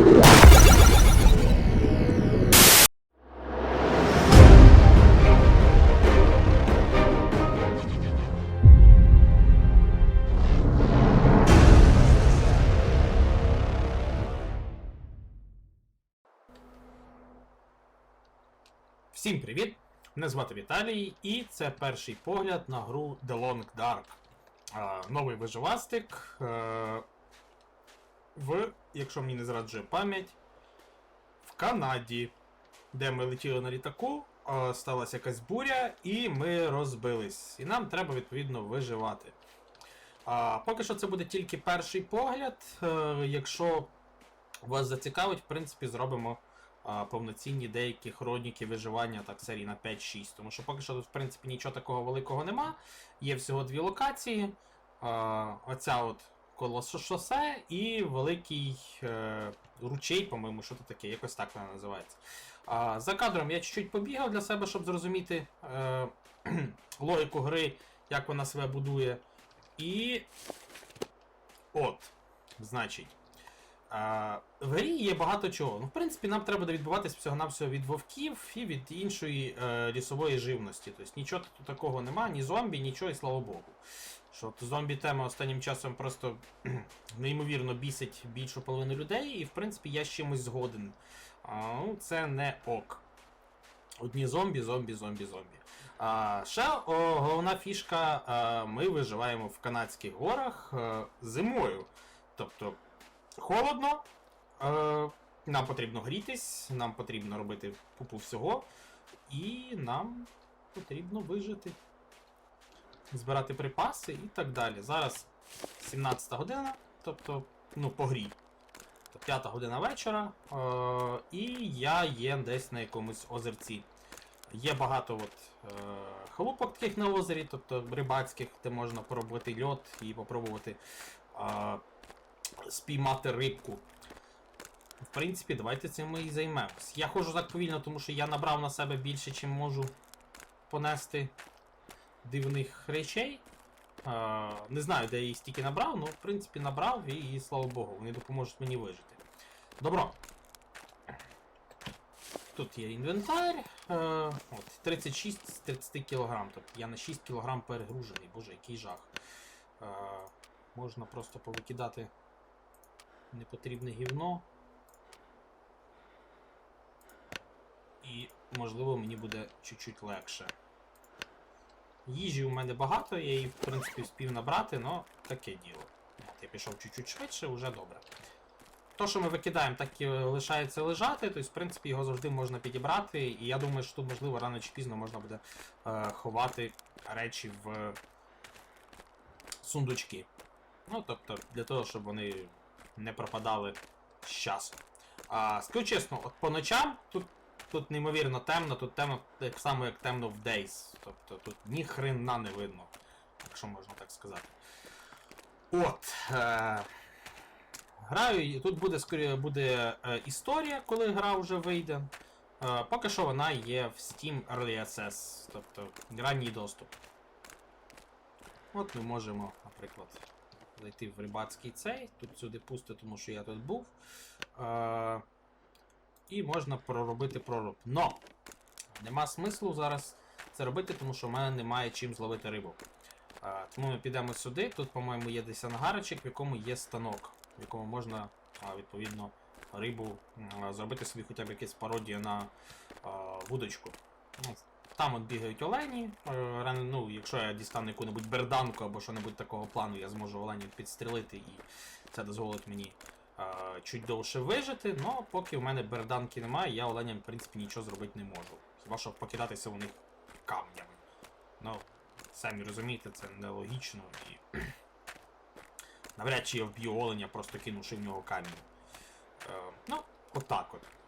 Всім привіт! Мене звати Віталій, і це перший погляд на гру The Long Dark. Новий виживастик. В, якщо мені не зраджує пам'ять, в Канаді, де ми летіли на літаку, сталася якась буря, і ми розбились. І нам треба відповідно виживати. А, поки що це буде тільки перший погляд. Е, якщо вас зацікавить, в принципі, зробимо повноцінні деякі хроніки виживання так серії на 5-6. Тому що поки що тут, в принципі, нічого такого великого нема. Є всього дві локації. Оця от коло шосе і великий е, ручей, по-моєму, що це таке, якось так вона називається. А, за кадром я чуть-чуть побігав для себе, щоб зрозуміти е, логіку гри, як вона себе будує. І. От. Значить. А, в грі є багато чого. Ну, в принципі, нам треба буде відбуватись всього-навсього від вовків і від іншої е, лісової живності. Тобто нічого тут такого нема, ні зомбі, нічого, і слава Богу. Що зомбі тема останнім часом просто неймовірно бісить більшу половину людей, і в принципі я з чимось згоден. А, ну, це не ок. Одні зомбі, зомбі, зомбі, зомбі. А, ще о, головна фішка: а, ми виживаємо в канадських горах е, зимою. Тобто холодно, е, нам потрібно грітись, нам потрібно робити купу всього, і нам потрібно вижити, збирати припаси і так далі. Зараз 17 година, тобто, ну, по грі. 5 година вечора, е, і я є десь на якомусь озерці. Є багато от, е, халупок таких на озері, тобто рибацьких, де можна поробити льот і попробувати е, спіймати рибку. В принципі, давайте цим ми і займемось. Я ходжу так повільно, тому що я набрав на себе більше, чим можу понести дивних речей. Е, не знаю, де я їх стільки набрав, але в принципі набрав і, і слава Богу, вони допоможуть мені вижити. Добро. Тут є інвентар. Е, от, 36 з 30 кг. Тобто я на 6 кг перегружений. Боже, який жах. Е, можна просто повикидати непотрібне гівно. І, можливо, мені буде чуть-чуть легше. Їжі у мене багато, я її, в принципі, вспів набрати, але таке діло. Я пішов чуть-чуть швидше, вже добре. То, що ми викидаємо, так і лишається лежати, тобто, в принципі, його завжди можна підібрати, і я думаю, що тут, можливо, рано чи пізно можна буде е, ховати речі в сундучки. Ну, тобто, для того, щоб вони не пропадали з часу. А, скажу чесно, от по ночам тут, тут неймовірно темно, тут темно так само, як темно в Days. Тобто тут ні хрена не видно, якщо можна так сказати. От. Е- граю, тут буде скоріше буде е, історія, коли гра вже вийде. Е, поки що вона є в Steam Early Access, тобто ранній доступ. От ми можемо, наприклад, зайти в рибацький цей, тут сюди пусти, тому що я тут був. Е, і можна проробити проруб. Но! Нема смислу зараз це робити, тому що в мене немає чим зловити рибу. Е, тому ми підемо сюди. Тут, по-моєму, є десь ангарочок, в якому є станок, в якому можна відповідно рибу зробити собі хоча б якесь пародія на вудочку. Ну, Там от бігають олені. е, Ну, якщо я дістану яку-небудь берданку або що-небудь такого плану, я зможу оленів підстрелити і це дозволить мені е, чуть довше вижити. Но поки в мене берданки немає, я оленям, в принципі, нічого зробити не можу. Хіба що покидатися у них камнями. Ну, самі розумієте, це нелогічно і. Навряд чи я вб'ю оленя, просто кинувши в нього камінь. Е, ну, отак от.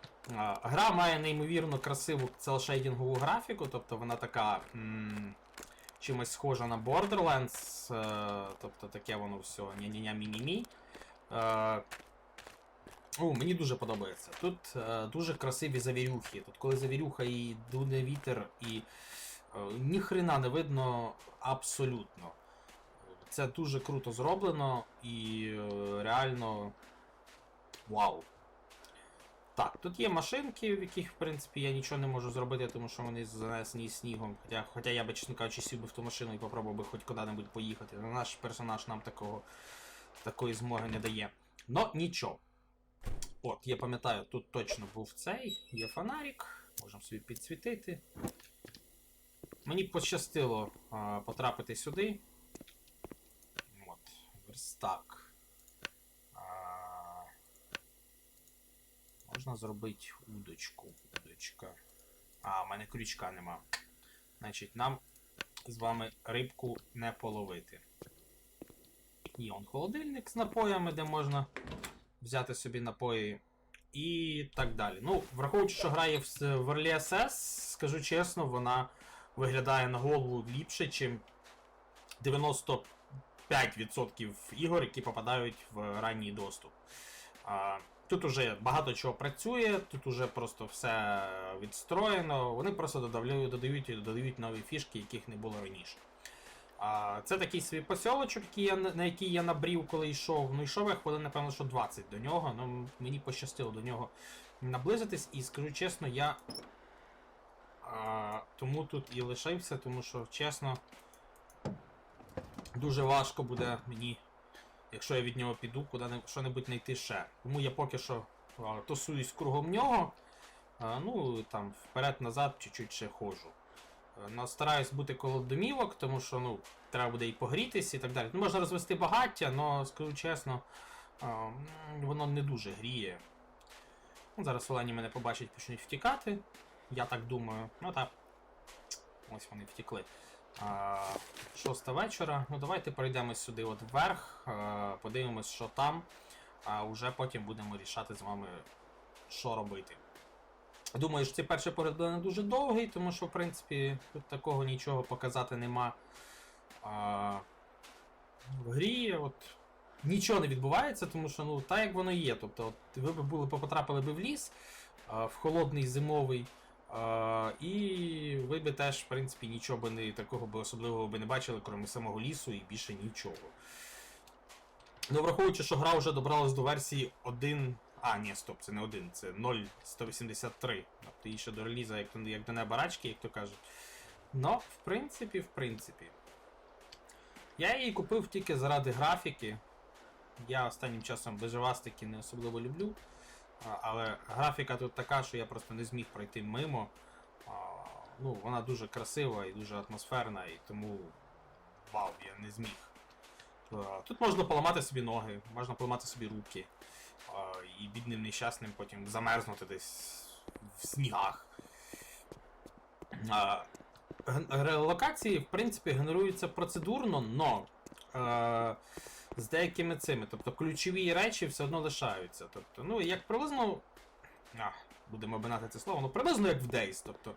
Гра має неймовірно красиву целшейдингову графіку, тобто вона така м, чимось схожа на Borderlands, е, тобто таке воно все ня-ня-ня мі-мі-мі. Е, о, мені дуже подобається. Тут е, дуже красиві завірюхи. Тут коли завірюха і дуне вітер, і е, ніхрена не видно абсолютно. Це дуже круто зроблено і е, реально вау. Так, тут є машинки, в яких, в принципі, я нічого не можу зробити, тому що вони занесені снігом. Хоча, хоча я би, чесно кажучи, сів би в ту машину і попробував би хоч куди-небудь поїхати. Але наш персонаж нам такого, такої змоги не дає. Но нічого. От, я пам'ятаю, тут точно був цей, є фонарик, можемо собі підсвітити. Мені пощастило а, потрапити сюди. От, верстак. А, можна зробити удочку. Удочка. А, в мене крючка нема. Значить, нам з вами рибку не половити. Є он холодильник з напоями, де можна взяти собі напої. І так далі. Ну, враховуючи, що грає в, Early Access, скажу чесно, вона виглядає на голову ліпше, ніж 95% ігор, які попадають в ранній доступ. А, тут уже багато чого працює, тут уже просто все відстроєно. Вони просто додавлю- додають і додають нові фішки, яких не було раніше. А, це такий свій посілочок, який я, на який я набрів, коли йшов. Ну, йшов я хвилин, напевно, що 20 до нього. Ну, мені пощастило до нього наблизитись, і скажу чесно, я а, тому тут і лишився, тому що, чесно, дуже важко буде мені, якщо я від нього піду, куди що-небудь знайти ще. Тому я поки що тусуюсь кругом нього. Ну, там, вперед-назад чуть-чуть ще ходжу. Е, стараюсь бути коло домівок, тому що ну, треба буде і погрітись і так далі. Ну, можна розвести багаття, але скажу чесно, воно не дуже гріє. Ну, зараз олені мене побачать, почнуть втікати. Я так думаю. Ну так. Ось вони втікли. Шоста вечора. Ну давайте пройдемо сюди от вверх, а, подивимось, що там. А вже потім будемо рішати з вами, що робити. Думаю, що цей перший погляд буде не дуже довгий, тому що, в принципі, тут такого нічого показати нема. А, в грі от, нічого не відбувається, тому що ну, так як воно є. Тобто, от, ви б були, потрапили би в ліс, а, в холодний зимовий, і ви би теж, в принципі, нічого би не такого би особливого би не бачили, крім самого лісу і більше нічого. Ну, враховуючи, що гра вже добралась до версії 1. А, ні, стоп, це не 1, це 0.183. Тобто її ще до реліза, як, як до неба рачки, як то кажуть. Ну, в принципі, в принципі. Я її купив тільки заради графіки. Я останнім часом виживастики не особливо люблю. Але графіка тут така, що я просто не зміг пройти мимо. Ну, вона дуже красива і дуже атмосферна, і тому вау, я не зміг. Тут можна поламати собі ноги, можна поламати собі руки. І бідним нещасним потім замерзнути десь в снігах. Релокації, в принципі, генеруються процедурно, но е, з деякими цими. Тобто ключові речі все одно лишаються. Тобто, ну, як приблизно. А, будемо обинати це слово, ну приблизно як в Days. Тобто,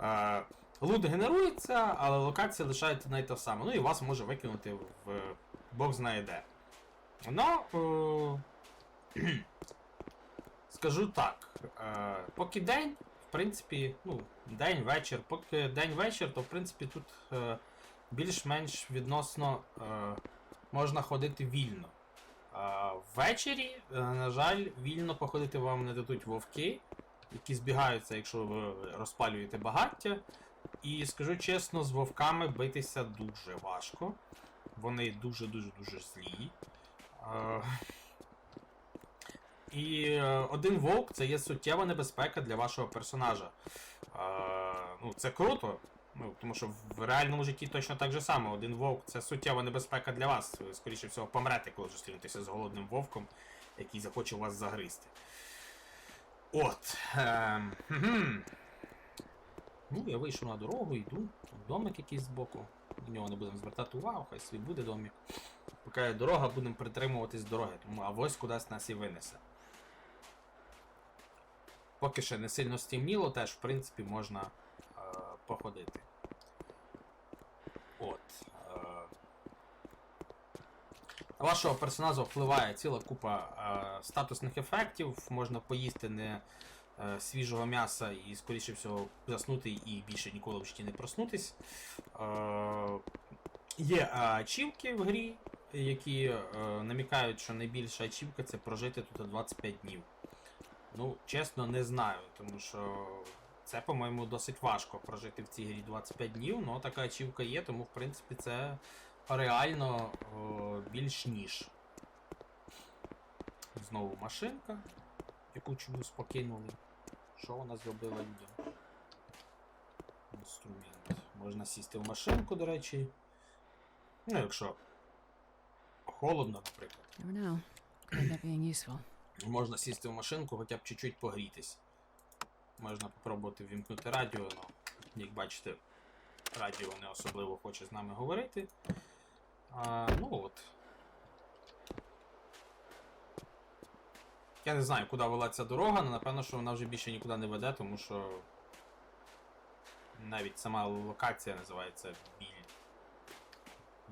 е, лут генерується, але локація лишається не та сама. Ну і вас може викинути в Бог знає де. Ну. Е, скажу так. Е, поки день, в принципі, ну, день, вечір, поки день-вечір, то в принципі тут е, більш-менш відносно е, можна ходити вільно. А ввечері, е, на жаль, вільно походити вам не дадуть вовки, які збігаються, якщо ви розпалюєте багаття. І скажу чесно, з вовками битися дуже важко. Вони дуже-дуже дуже злі. Е, І е, один вовк це є суттєва небезпека для вашого персонажа. Е, Ну, це круто. Ну, тому що в реальному житті точно так же само. Один вовк це суттєва небезпека для вас. Ви, скоріше всього, помрете, коли зустрінетеся з голодним вовком, який захоче вас загризти. От. Ем. Ну, я вийшов на дорогу, йду. Домик якийсь збоку. До нього не будемо звертати увагу, хай собі буде домик. Поки є дорога, будемо притримуватись дороги, тому авось кудись нас і винесе. Поки ще не сильно стемніло, теж, в принципі, можна е, походити. От. Е, на вашого персонажа впливає ціла купа е, статусних ефектів. Можна поїсти не е, свіжого м'яса і, скоріше всього, заснути і більше ніколи в житті не проснутись. Е, є е, ачівки в грі, які е, намікають, що найбільша ачівка це прожити тут 25 днів. Ну, чесно, не знаю, тому що це, по-моєму, досить важко прожити в цій грі 25 днів, але така ачівка є, тому в принципі це реально о, більш ніж. Знову машинка, яку чомусь покинули. Що вона зробила людям? Інструмент. Можна сісти в машинку, до речі. Ну, якщо холодно, наприклад. Можна сісти в машинку, хоча б чуть-чуть погрітись. Можна попробувати вімкнути радіо, але, як бачите, радіо не особливо хоче з нами говорити. А, ну от. Я не знаю, куди вела ця дорога, але напевно, що вона вже більше нікуди не веде, тому що навіть сама локація називається біль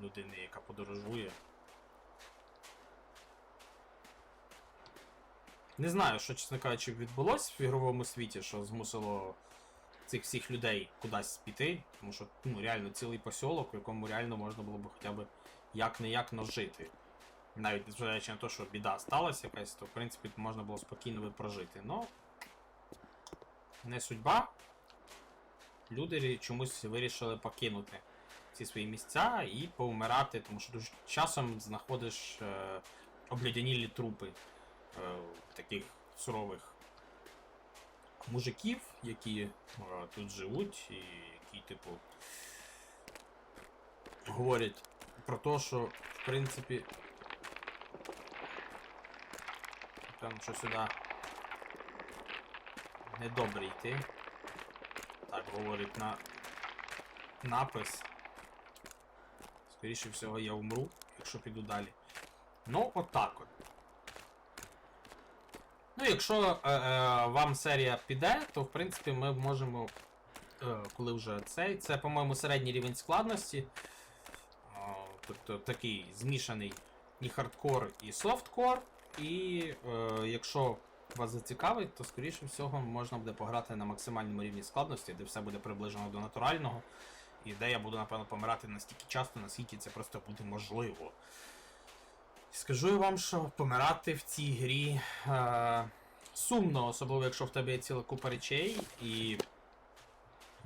людини, яка подорожує. Не знаю, що, чесно кажучи, відбулося в ігровому світі, що змусило цих всіх людей кудись піти, тому що ну, реально цілий посілок, в якому реально можна було б хоча б як-не-як но жити. Навіть незважаючи на те, що біда сталася якась, то в принципі можна було спокійно би прожити. Но не судьба. Люди чомусь вирішили покинути ці свої місця і повмирати, тому що дуже часом знаходиш е, облядянілі трупи е, таких сурових мужиків, які е, тут живуть, і які, типу, говорять про те, що, в принципі, прям що сюди недобре йти. Так говорить на напис. Скоріше всього я умру, якщо піду далі. Ну, отак от. Ну, якщо е, е, вам серія піде, то в принципі ми можемо. Е, коли вже цей. Це, по-моєму, середній рівень складності. Е, тобто такий змішаний і хардкор, і софткор. І е, якщо вас зацікавить, то скоріше всього можна буде пограти на максимальному рівні складності, де все буде приближено до натурального. І де я буду, напевно, помирати настільки часто, наскільки це просто буде можливо. Скажу я вам, що помирати в цій грі е, сумно, особливо якщо в тебе є ціла купа речей, і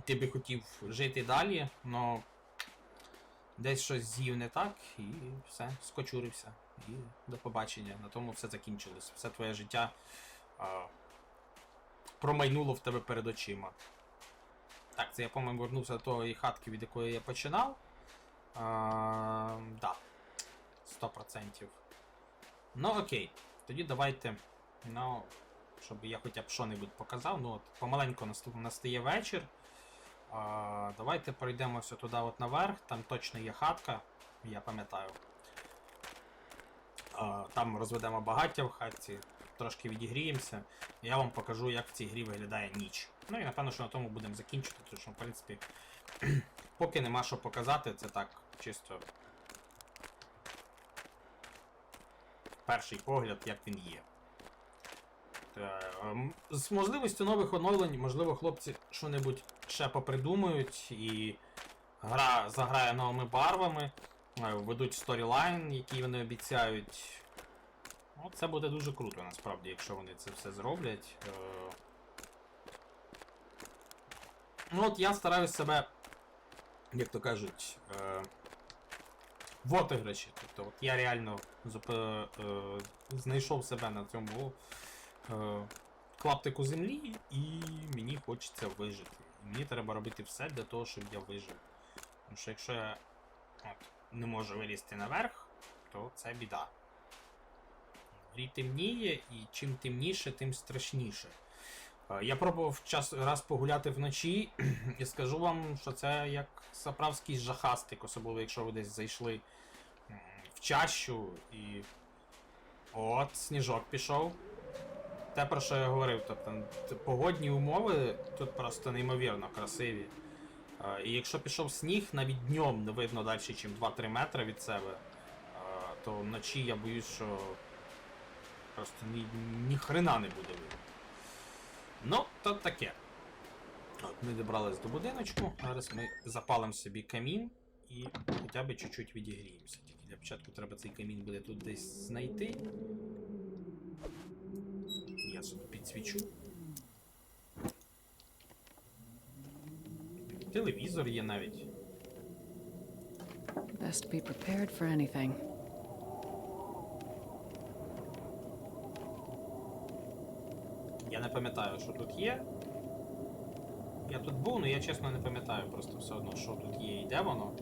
ти би хотів жити далі, але десь щось з'їв не так, і все, скочурився. І до побачення. На тому все закінчилось. Все твоє життя е, промайнуло в тебе перед очима. Так, це я, по-моєму, вернувся до тої хатки, від якої я починав. А, да. 100%. Ну окей. Тоді давайте. Ну, щоб я хоча б що-небудь показав. Ну от, помаленьку настає вечір. А, давайте пройдемося туди от наверх. Там точно є хатка, я пам'ятаю. Там розведемо багаття в хатці, трошки відігріємося. Я вам покажу, як в цій грі виглядає ніч. Ну і напевно, що на тому будемо закінчити, тому що, в принципі, поки нема що показати, це так, чисто. Перший погляд, як він є. Е, ем, З можливістю нових оновлень, можливо, хлопці що-небудь ще попридумають і гра заграє новими барвами, е, введуть сторілайн, який вони обіцяють. Ну, це буде дуже круто, насправді, якщо вони це все зроблять. Е, Ну, от я стараюсь себе, як то кажуть, е, в отиграші. Тобто, от я реально зуп... е, знайшов себе на цьому е, клаптику землі, і мені хочеться вижити. І мені треба робити все для того, щоб я вижив. Тому що якщо я от, не можу вилізти наверх, то це біда. Грі темніє, і чим темніше, тим страшніше. Е, Я пробував час раз погуляти вночі, і скажу вам, що це як заправський жахастик, особливо якщо ви десь зайшли в чащу і. От, сніжок пішов. Те, про що я говорив, тобто погодні умови тут просто неймовірно красиві. Е, І якщо пішов сніг, навіть днем не видно далі, ніж 2-3 метри від себе, е, то вночі я боюсь, що просто ні, ні хрена не буде видно. Ну, то таке. От, ми добрались до будиночку. Зараз ми запалимо собі камін і хоча б чуть-чуть відігріємося. Тільки для початку треба цей камін буде тут десь знайти. Я собі підсвічу. Телевізор є навіть. Best be prepared for anything. Я не пам'ятаю, що тут є. Я тут був, але я чесно не пам'ятаю просто все одно, що тут є і де воно.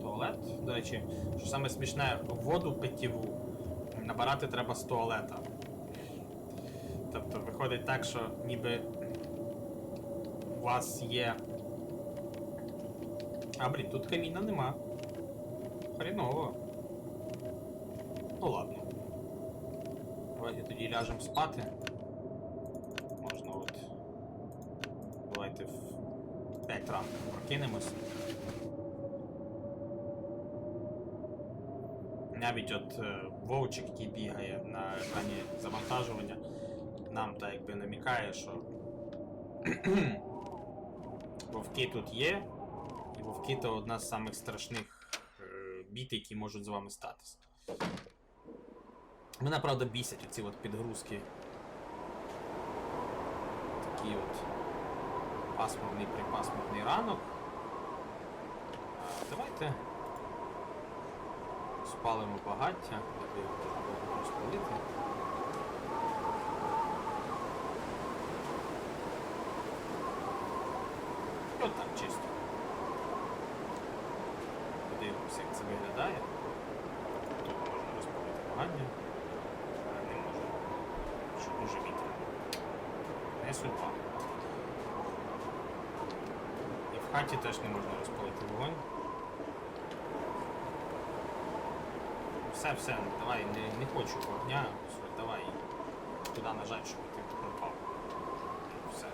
Туалет. До речі, що саме смішне, воду питтєву набирати треба з туалета. Тобто виходить так, що ніби у вас є. А, блін, тут каміна нема. Хріново. Ну ладно. Давайте тоді ляжемо спати. Можна от. Давайте в 5 ранку прокинемось. Навіть от е, вовчик, який бігає на екрані завантажування, нам так якби намікає, що вовки тут є, і вовки то одна з самих страшних е, бід, які можуть з вами статися. Мене, правда, бісять оці от підгрузки. Такий от пасмурний припасмурний ранок. Давайте спалимо багаття, аби його можна розпалити. І от так чисто. Подивимося, як це виглядає. Тут можна розпалити багаття. Не можна. Що дуже вітряно. Не судьба. І в хаті теж не можна розпалити вогонь. Все, все, давай, не, не хочу вогня, все, давай. Туди нажать, щоб ти пропав. Все.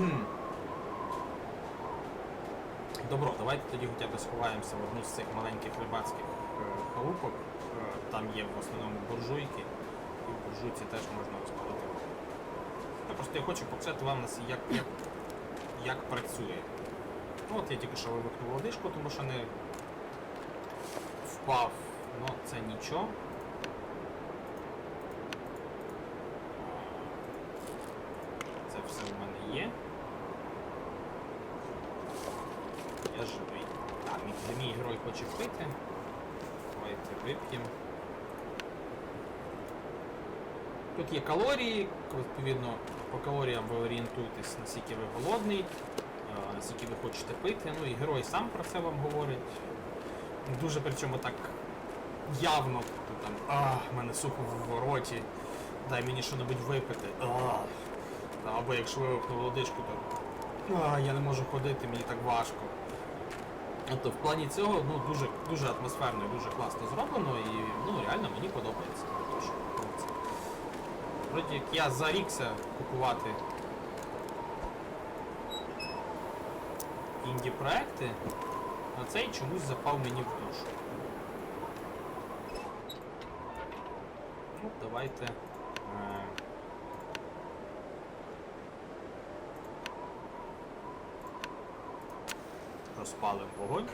Добро, давайте тоді хоча б сховаємося в одну з цих маленьких рибацьких е, халупок. Е, Там є в основному буржуйки, і в буржуйці теж можна розпалити. Я просто я хочу показати вам, як, як, як працює. Ну, от я тільки що вивихнув водичку, тому що не впав, ну це нічого. Це все в мене є. Я живий. Так, мій, мій герой хоче пити. Давайте вип'ємо. Тут є калорії, відповідно, по калоріям ви орієнтуєтесь, наскільки ви голодний, наскільки ви хочете пити. Ну і герой сам про це вам говорить. Дуже причому так явно тобто там, а, мене сухо в роті, дай мені що-небудь випити. А. Або якщо вивихнув водичку, то а, я не можу ходити, мені так важко. Тобто в плані цього ну, дуже, дуже атмосферно і дуже класно зроблено і ну, реально мені подобається. Вроді як я зарікся купувати інді-проекти, а цей чомусь запав мені в душу. Ну, давайте. Е... Розпалимо вогонь.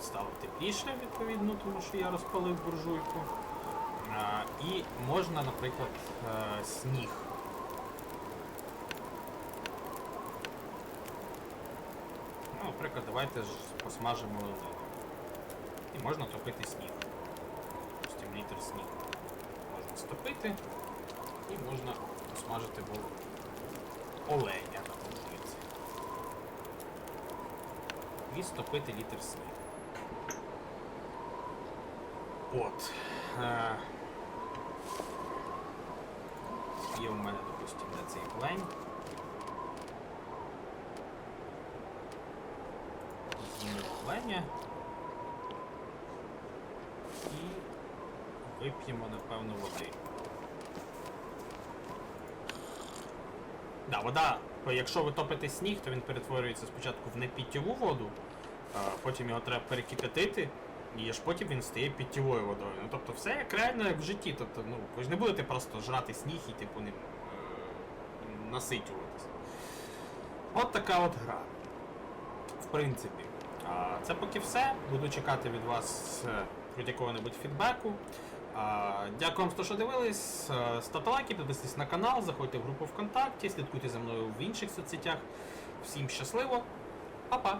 Стало тепліше, відповідно, тому що я розпалив буржуйку. І можна, наприклад, е, сніг. Ну, наприклад, давайте ж посмажимо лимон. І можна топити сніг. Допустим, літр снігу. Можна стопити і можна посмажити в оленя на буржуйці. І стопити літр снігу. От. Е, Є у мене, допустим, де цей олень. З'їмо оленя. І вип'ємо, напевно, води. Да, вода, якщо ви топите сніг, то він перетворюється спочатку в непіттєву воду, а потім його треба перекипятити, і аж потім він стає питтєвою водою. Ну тобто все як реально як в житті. Тобто, ну, ви ж не будете просто жрати сніг і типу ним е, наситюватися. От така от гра. В принципі. А, Це поки все. Буду чекати від вас е, хоч якого-небудь фідбеку. А, Дякую вам, що дивились. Е, Ставте лайки, підписуйтесь на канал, заходьте в групу ВКонтакті, слідкуйте за мною в інших соцсетях. Всім щасливо, па-па!